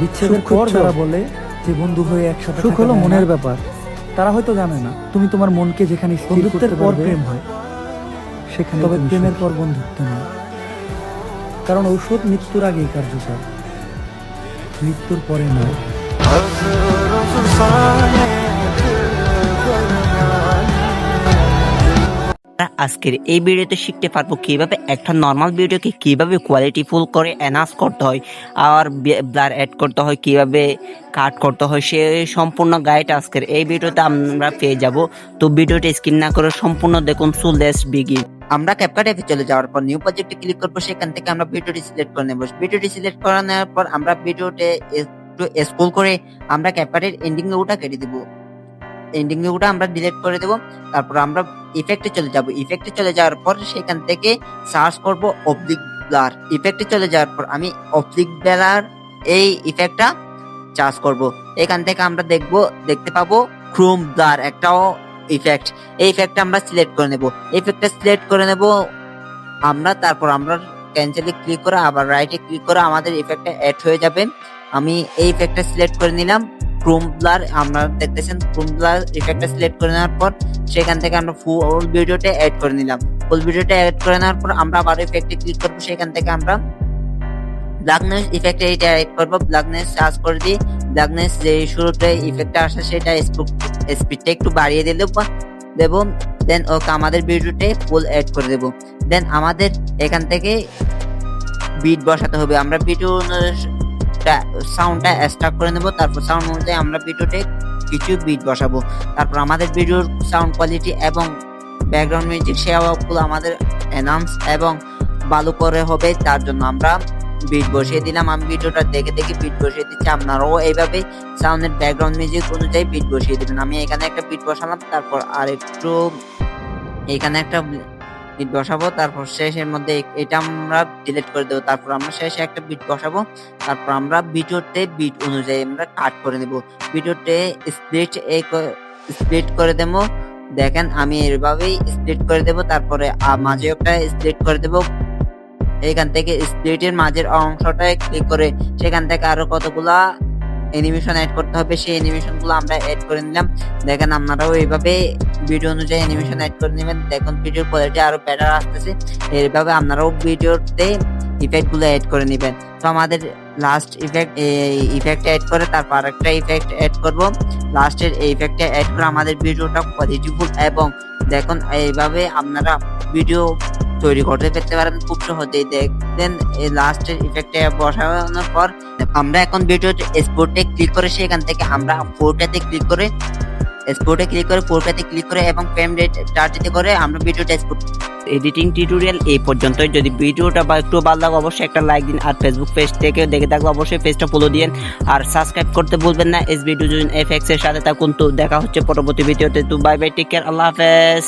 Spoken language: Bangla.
বিচ্ছেদের পর? যারা বলে যে বন্ধু হয়ে একসাথে সুখ হলো মনের ব্যাপার তারা হয়তো জানে না তুমি তোমার মনকে যেখানে স্থির বন্ধুত্বের করতে পর পারবে প্রেম হয় সেখানে তবে প্রেমের পর বন্ধুত্ব নয় কারণ ঔষধ মৃত্যুর আগেই কার্যকর মৃত্যুর পরে নয় আজকের এই ভিডিওতে শিখতে পারব কীভাবে একটা নর্মাল ভিডিওকে কীভাবে কোয়ালিটিফুল করে এনহান্স করতে হয় আর ব্লার অ্যাড করতে হয়, কীভাবে কাট করতে হয়, সে সম্পূর্ণ গাইড আজকের এই ভিডিওতে আমরা পেয়ে যাব। তো ভিডিওটি স্ক্রিন না করে সম্পূর্ণ দেখুন সো লেটস বিগিন আমরা ক্যাপকাট অ্যাপে চলে যাওয়ার পর নিউ প্রজেক্টে ক্লিক করব, সেখান থেকে আমরা ভিডিওটি সিলেক্ট করে নেব। ভিডিওটি সিলেক্ট করে নেওয়ার পর আমরা ভিডিওতে একটু স্ক্রল করে আমরা ক্যাপকাটের এন্ডিং লোগোটা কেটে দিব। এন্ডিং লোগোটা আমরা ডিলিট করে দেব। তারপর আমরা ইফেক্টে চলে যাব। ইফেক্টে চলে যাওয়ার পর সেখান থেকে সার্চ করব অবলিক ব্লার ইফেক্টে চলে যাওয়ার পর আমি অবলিক ব্লার এই ইফেক্টটা চার্জ করব। এখান থেকে আমরা দেখব, দেখতে পাবো ক্রোম ব্লার একটাও ইফেক্ট এই ইফেক্টটা আমরা সিলেক্ট করে নেব। ইফেক্টটা সিলেক্ট করে নেব আমরা, তারপর আমরা ক্যান্সেলে ক্লিক করে, আবার রাইটে ক্লিক করে আমাদের ইফেক্টটা অ্যাড হয়ে যাবে। আমি এই ইফেক্টটা সিলেক্ট করে নিলাম। ক্রোম ব্লার আমরা দেখতেছেন ক্রোম ব্লার ইফেক্টটা সিলেক্ট করে নেওয়ার পর, সেখান থেকে আমরা ফুল ভিডিওটা অ্যাড করে নিলাম। ফুল ভিডিওটা অ্যাড করে নেওয়ার পর আমরা আবার ইফেক্টে ক্লিক করব, সেখান থেকে আমরা ব্ল্যাকনেস ইফেক্টে এটা অ্যাড করব। ব্ল্যাকনেস চার্জ করে দিই। ব্ল্যাকনেস যে শুরুতে ইফেক্টটা আসে, সেটা স্পিডটা একটু বাড়িয়ে দিলে দেবো দেন ওকে আমাদের ভিডিওতে ফুল অ্যাড করে দেবো। দেন আমাদের এখান থেকে বিট বসাতে হবে। আমরা ভিডিও সাউন্ডটা স্টার্ট করে নেব। তারপর সাউন্ড অনুযায়ী আমরা ভিডিওতে কিছু বিট বসাবো। তারপর আমাদের ভিডিওর সাউন্ড কোয়ালিটি এবং ব্যাকগ্রাউন্ড মিউজিক সেগুলো আমাদের এনাউন্স এবং ভালো করে হবে, তার জন্য আমরা বিট বসিয়ে দিলাম। আমি ভিডিওটা দেখে দেখে বিট বসিয়ে দিচ্ছি। আপনারাও এইভাবে সাউন্ডের ব্যাকগ্রাউন্ড মিউজিক অনুযায়ী বিট বসিয়ে দেবেন। আমি এখানে একটা বিট বসালাম, তারপর আর একটু এখানে একটা বিট বসাবো, তারপর শেষের মধ্যে এটা আমরা ডিলিট করে দেবো, তারপর আমরা শেষে একটা বিট বসাবো, তারপর আমরা ভিডিওতে বিট অনুযায়ী আমরা কাট করে নেব। ভিডিওতে স্প্লিট এই স্প্লিট করে দেবো, দেখেন আমি এভাবেই স্প্লিট করে দেব, তারপরে মাঝে একটা স্প্লিট করে দেব। এখান থেকে স্প্লিটের মাঝের অংশটায় ক্লিক করে সেখান থেকে আরও কতগুলা অ্যানিমেশন অ্যাড করতে হবে, সেই অ্যানিমেশনগুলো আমরা অ্যাড করে নিলাম। দেখেন আপনারাও এইভাবে ভিডিও অনুযায়ী অ্যানিমেশন অ্যাড করে নেবেন। দেখুন ভিডিওর কোয়ালিটি আরও বেটার আসতেছে। এইভাবে আপনারাও ভিডিওতে ইফেক্টগুলো অ্যাড করে নেবেন। তো আমাদের লাস্ট ইফেক্ট ইফেক্ট অ্যাড করে তারপর আরেকটা ইফেক্ট অ্যাড করব। লাস্টের এই ইফেক্টটা অ্যাড করে আমাদের ভিডিওটা কোয়ালিটিফুল এবং দেখুন, এইভাবে আপনারা ভিডিও তৈরি করতে পেতে পারেন খুব সহজেই। দেখবেন, এই লাস্টের ইফেক্টে বসানোর পর আমরা এখন ভিডিওতে এক্সপোর্টে ক্লিক করে সেখান থেকে আমরা ফোরটাতে ক্লিক করে এক্সপোর্টে ক্লিক করে ফোরটাতে ক্লিক করে এবং ফ্রেম রেট চার্জিতে করে আমরা ভিডিওটা এক্সপোর্ট এডিটিং টিউটোরিয়াল এই পর্যন্তই। যদি ভিডিওটা বা একটু ভালো লাগে, অবশ্যই একটা লাইক দিন আর ফেসবুক পেজ থেকে দেখে থাকব। অবশ্যই পেজটা ফলো দিন আর সাবস্ক্রাইব করতে ভুলবেন না। এস ভিডিও এফ এক্সের সাথে থাকুন। তো দেখা হচ্ছে পরবর্তী ভিডিওতে। তো বাই বাই টেক কেয়ার আল্লাহ হাফেজ।